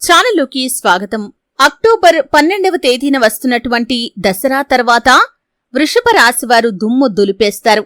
ఛానల్లోకి స్వాగతం. అక్టోబర్ పన్నెండవ తేదీన వస్తున్నటువంటి దసరా తర్వాత వృషభ రాశివారు దుమ్ము దులిపేస్తారు.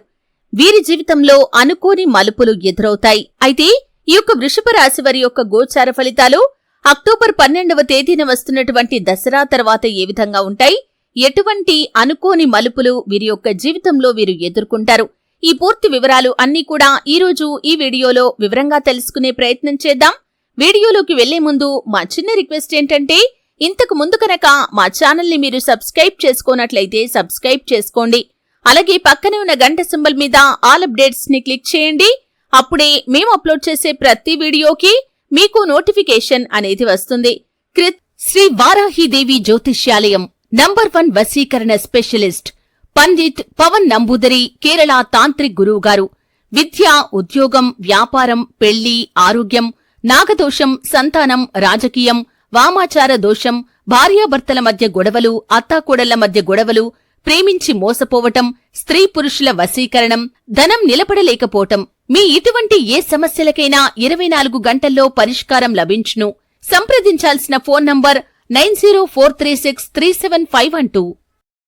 వీరి జీవితంలో అనుకోని మలుపులు ఎదురవుతాయి. అయితే ఈ యొక్క వృషభ రాశివారి యొక్క గోచార ఫలితాలు అక్టోబర్ పన్నెండవ తేదీన వస్తున్నటువంటి దసరా తర్వాత ఏ విధంగా ఉంటాయి? ఎటువంటి అనుకోని మలుపులు వీరి యొక్క జీవితంలో వీరు ఎదుర్కొంటారు? ఈ పూర్తి వివరాలు అన్నీ కూడా ఈ రోజు ఈ వీడియోలో వివరంగా తెలుసుకునే ప్రయత్నం చేద్దాం. వీడియోలోకి వెళ్ళే ముందు మా చిన్న రిక్వెస్ట్ ఏంటంటే ఇంతకు ముందు కనుక మా ఛానల్ని మీరు సబ్స్క్రైబ్ చేసుకోనట్లయితే సబ్స్క్రైబ్ చేసుకోండి. అలాగే పక్కనే ఉన్న గంట సింబల్ మీద ఆల్ అప్డేట్స్ని క్లిక్ చేయండి. అప్పుడే మేము అప్లోడ్ చేసే ప్రతి వీడియోకి మీకు నోటిఫికేషన్ అనేది వస్తుంది. కృత్ శ్రీ వారాహిదేవి జ్యోతిష్యాలయం నంబర్ వన్ వశీకరణ స్పెషలిస్ట్ పండిత్ పవన్ నంబూదరి కేరళ తాంత్రిక్ గురువు గారు విద్య ఉద్యోగం వ్యాపారం పెళ్ళి ఆరోగ్యం నాగదోషం సంతానం రాజకీయం వామాచార దోషం భార్యాభర్తల మధ్య గొడవలు అత్తాకోడళ్ళ మధ్య గొడవలు ప్రేమించి మోసపోవటం స్త్రీ పురుషుల వశీకరణం ధనం నిలబడలేకపోవటం. మీ ఇటువంటి ఏ సమస్యలకైనా ఇరవై నాలుగు గంటల్లో పరిష్కారం లభించును. సంప్రదించాల్సిన phone number nine zero four three six three seven five one two.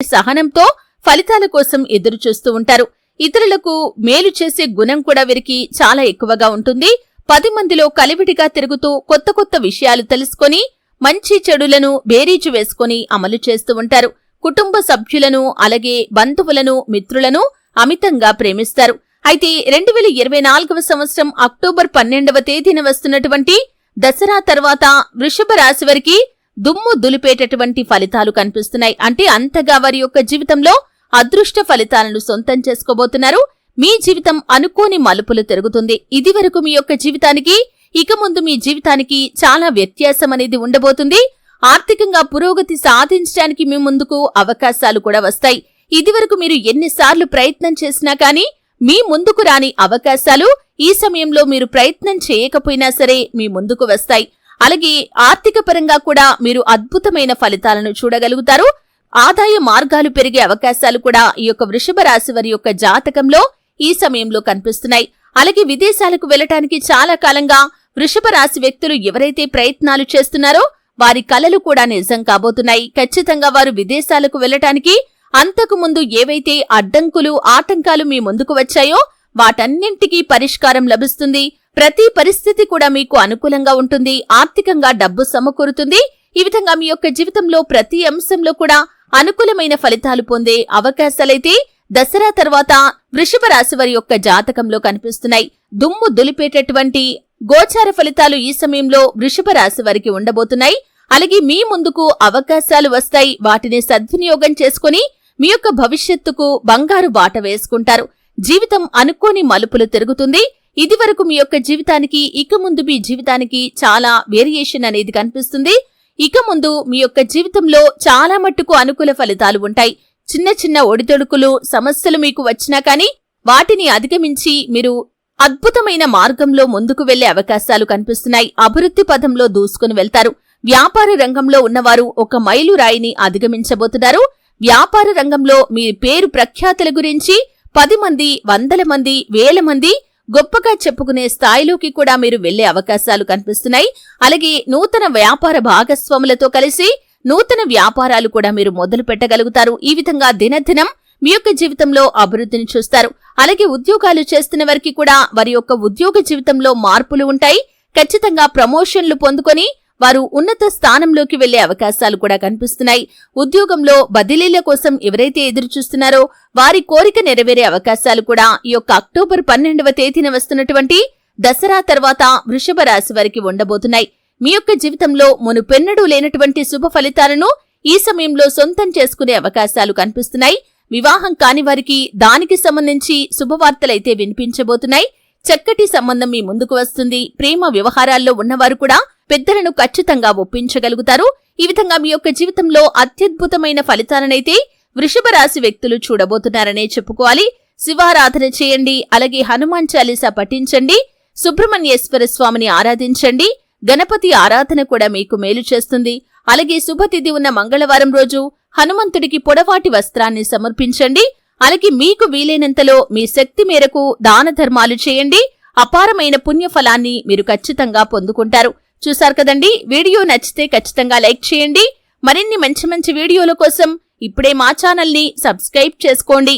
సహనంతో ఫలితాల కోసం ఎదురుచూస్తూ ఉంటారు. ఇతరులకు మేలు చేసే గుణం కూడా వీరికి చాలా ఎక్కువగా ఉంటుంది. పది మందిలో కలివిడిగా తిరుగుతూ కొత్త కొత్త విషయాలు తెలుసుకొని మంచి చెడులను బేరీజు వేసుకొని అమలు చేస్తూ ఉంటారు. కుటుంబ సభ్యులను అలాగే బంధువులను మిత్రులను అమితంగా ప్రేమిస్తారు. అయితే రెండు వేల ఇరవై నాలుగవ సంవత్సరం అక్టోబర్ పన్నెండవ తేదీన వస్తున్నటువంటి దసరా తర్వాత వృషభ రాశి వారికి దుమ్ము దులిపేటటువంటి ఫలితాలు కనిపిస్తున్నాయి. అంటే అంతగా వారి యొక్క జీవితంలో అదృష్ట ఫలితాలను సొంతం చేసుకోబోతున్నారు. మీ జీవితం అనుకోని మలుపులు తిరుగుతుంది. ఇదివరకు మీ యొక్క జీవితానికి ఇక ముందు మీ జీవితానికి చాలా వ్యత్యాసం అనేది ఉండబోతుంది. ఆర్థికంగా పురోగతి సాధించడానికి మీ ముందుకు అవకాశాలు కూడా వస్తాయి. ఇదివరకు మీరు ఎన్నిసార్లు ప్రయత్నం చేసినా కానీ మీ ముందుకు రాని అవకాశాలు ఈ సమయంలో మీరు ప్రయత్నం చేయకపోయినా సరే మీ ముందుకు వస్తాయి. అలాగే ఆర్థిక పరంగా కూడా మీరు అద్భుతమైన ఫలితాలను చూడగలుగుతారు. ఆదాయ మార్గాలు పెరిగే అవకాశాలు కూడా ఈ యొక్క వృషభ రాశి వారి యొక్క జాతకంలో ఈ సమయంలో కనిపిస్తున్నాయి. అలాగే విదేశాలకు వెళ్ళటానికి చాలా కాలంగా వృషభ రాశి వ్యక్తులు ఎవరైతే ప్రయత్నాలు చేస్తున్నారో వారి కలలు కూడా నిజం కాబోతున్నాయి. ఖచ్చితంగా వారు విదేశాలకు వెళ్ళటానికి అంతకు ముందు ఏవైతే అడ్డంకులు ఆటంకాలు మీ ముందుకు వచ్చాయో వాటన్నింటికీ పరిష్కారం లభిస్తుంది. ప్రతి పరిస్థితి కూడా మీకు అనుకూలంగా ఉంటుంది. ఆర్థికంగా డబ్బు సమకూరుతుంది. ఈ విధంగా మీ యొక్క జీవితంలో ప్రతి అంశంలో కూడా అనుకూలమైన ఫలితాలు పొందే అవకాశాలైతే దసరా తర్వాత వృషభ రాశి వారి యొక్క జాతకంలో కనిపిస్తున్నాయి. దుమ్ము దులిపేటటువంటి గోచార ఫలితాలు ఈ సమయంలో వృషభ రాశి వారికి ఉండబోతున్నాయి. అలాగే మీ ముందుకు అవకాశాలు వస్తాయి. వాటిని సద్వినియోగం చేసుకుని మీ యొక్క భవిష్యత్తుకు బంగారు బాట వేసుకుంటారు. జీవితం అనుకోని మలుపులు తిరుగుతుంది. ఇది వరకు మీ యొక్క జీవితానికి ఇక ముందు మీ జీవితానికి చాలా వేరియేషన్ అనేది కనిపిస్తుంది. ఇక ముందు మీ యొక్క జీవితంలో చాలా మట్టుకు అనుకూల ఫలితాలు ఉంటాయి. చిన్న చిన్న ఒడిదొడుకులు సమస్యలు మీకు వచ్చినా కానీ వాటిని అధిగమించి మీరు అద్భుతమైన మార్గంలో ముందుకు వెళ్ళే అవకాశాలు కనిపిస్తున్నాయి. అభివృద్ధి పదంలో దూసుకుని వెళ్తారు. వ్యాపార రంగంలో ఉన్నవారు ఒక మైలురాయిని అధిగమించబోతున్నారు. వ్యాపార రంగంలో మీ పేరు ప్రఖ్యాతుల గురించి పది మంది వందల మంది వేల మంది గొప్పగా చెప్పుకునే స్థాయిలోకి కూడా మీరు వెళ్ళే అవకాశాలు కనిపిస్తున్నాయి. అలాగే నూతన వ్యాపార భాగస్వాములతో కలిసి నూతన వ్యాపారాలు కూడా మీరు మొదలు పెట్టగలుగుతారు. ఈ విధంగా దినదినం మీ యొక్క జీవితంలో అభివృద్ధిని చూస్తారు. అలాగే ఉద్యోగాలు చేస్తున్న వారికి కూడా వారి యొక్క ఉద్యోగ జీవితంలో మార్పులు ఉంటాయి. ఖచ్చితంగా ప్రమోషన్లు పొందుకొని వారు ఉన్నత స్థానంలోకి వెళ్ళే అవకాశాలు కూడా కనిపిస్తున్నాయి. ఉద్యోగంలో బదిలీల కోసం ఎవరైతే ఎదురు చూస్తున్నారో వారి కోరిక నెరవేరే అవకాశాలు కూడా ఈ యొక్క అక్టోబర్ పన్నెండవ తేదీన వస్తున్నటువంటి దసరా తర్వాత వృషభ రాశి వారికి ఉండబోతున్నాయి. మీ యొక్క జీవితంలో మునుపెన్నడూ లేనటువంటి శుభ ఫలితాలను ఈ సమయంలో సొంతం చేసుకునే అవకాశాలు కనిపిస్తున్నాయి. వివాహం కాని వారికి దానికి సంబంధించి శుభవార్తలైతే వినిపించబోతున్నాయి. చక్కటి సంబంధం మీ ముందుకు వస్తుంది. ప్రేమ వ్యవహారాల్లో ఉన్నవారు కూడా పెద్దలను ఖచ్చితంగా ఒప్పించగలుగుతారు. ఈ విధంగా మీ యొక్క జీవితంలో అత్యద్భుతమైన ఫలితాలనైతే వృషభ రాశి వ్యక్తులు చూడబోతున్నారనే చెప్పుకోవాలి. శివారాధన చేయండి. అలాగే హనుమాన్ చాలీసా పఠించండి. సుబ్రహ్మణ్యేశ్వర స్వామిని ఆరాధించండి. గణపతి ఆరాధన కూడా మీకు మేలు చేస్తుంది. అలాగే శుభతిథి ఉన్న మంగళవారం రోజు హనుమంతుడికి పొడవాటి వస్త్రాన్ని సమర్పించండి. అలాగే మీకు వీలైనంతలో మీ శక్తి మేరకు దాన ధర్మాలు చేయండి. అపారమైన పుణ్యఫలాన్ని మీరు ఖచ్చితంగా పొందుకుంటారు. చూశారు కదండి? వీడియో నచ్చితే ఖచ్చితంగా లైక్ చేయండి. మరిన్ని మంచి మంచి వీడియోల కోసం ఇప్పుడే మా ఛానల్ని సబ్స్క్రైబ్ చేసుకోండి.